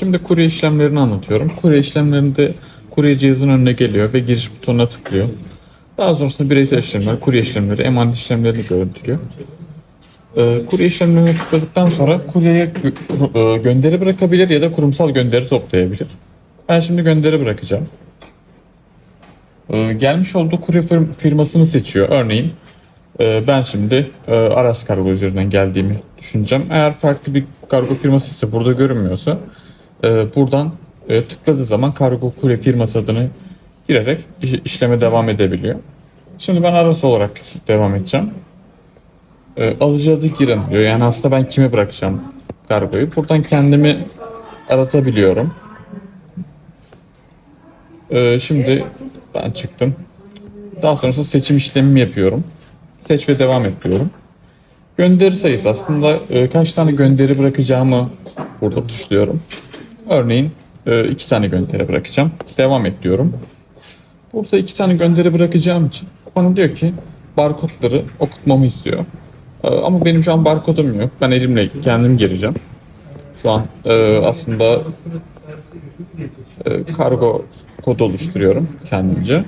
Şimdi kurye işlemlerini anlatıyorum. Kurye işlemlerinde kurye cihazın önüne geliyor ve giriş butonuna tıklıyor. Daha sonrasında bireysel işlemler, kurye işlemleri, emanet işlemlerini görüntülüyor. Ee, kurye işlemlerine tıkladıktan sonra kuryeye e, gönderi bırakabilir ya da kurumsal gönderi toplayabilir. Ben şimdi gönderi bırakacağım. Ee, gelmiş olduğu kurye fir- firmasını seçiyor. Örneğin e, ben şimdi e, Aras Kargo üzerinden geldiğimi düşüneceğim. Eğer farklı bir kargo firması ise burada görünmüyorsa e, buradan e, tıkladığı zaman kargo kurye firması adını girerek iş- işleme devam edebiliyor. Şimdi ben Aras olarak devam edeceğim. E, alıcı adı girin diyor. Yani aslında ben kime bırakacağım kargoyu. Buradan kendimi aratabiliyorum. E, şimdi ben çıktım. Daha sonrasında seçim işlemimi yapıyorum. Seç ve devam et diyorum. Gönderi sayısı aslında e, kaç tane gönderi bırakacağımı burada tuşluyorum. Örneğin e, iki tane gönderi bırakacağım. Devam et diyorum. Burada iki tane gönderi bırakacağım için bana diyor ki barkodları okutmamı istiyor. E, ama benim şu an barkodum yok. Ben elimle kendim gireceğim. Şu an e, aslında kargo kodu oluşturuyorum kendimce.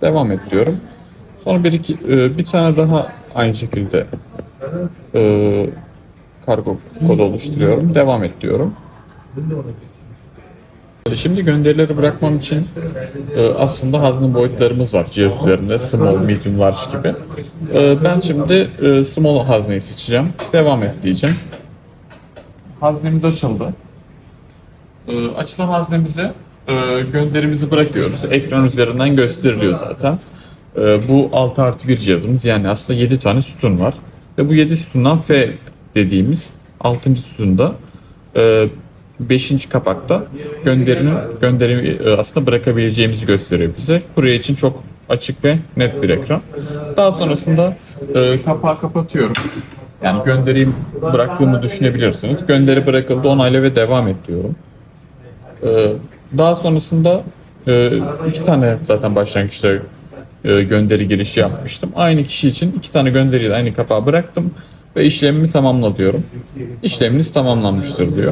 Devam et diyorum. Sonra bir iki bir tane daha aynı şekilde kargo kodu oluşturuyorum. Devam et diyorum. Şimdi gönderileri bırakmam için e, aslında hazne boyutlarımız var cihaz üzerinde. Small, medium, large gibi. E, ben şimdi e, small hazneyi seçeceğim. Devam et diyeceğim. Haznemiz açıldı. Açılan haznemize gönderimizi bırakıyoruz. Ekran üzerinden gösteriliyor zaten. Bu 6 artı 1 cihazımız yani aslında 7 tane sütun var. Ve bu 7 sütundan F dediğimiz 6. sütunda 5. kapakta gönderinin gönderi e, aslında bırakabileceğimizi gösteriyor bize. Kurye için çok açık ve net bir ekran. Daha sonrasında e, kapağı kapatıyorum. Yani gönderiyi bıraktığımı düşünebilirsiniz. Gönderi bırakıldı onayla ve devam et diyorum. Ee, daha sonrasında e, iki tane zaten başlangıçta e, gönderi girişi yapmıştım. Aynı kişi için iki tane gönderiyi de aynı kapağı bıraktım ve işlemimi tamamla diyorum. İşleminiz tamamlanmıştır diyor.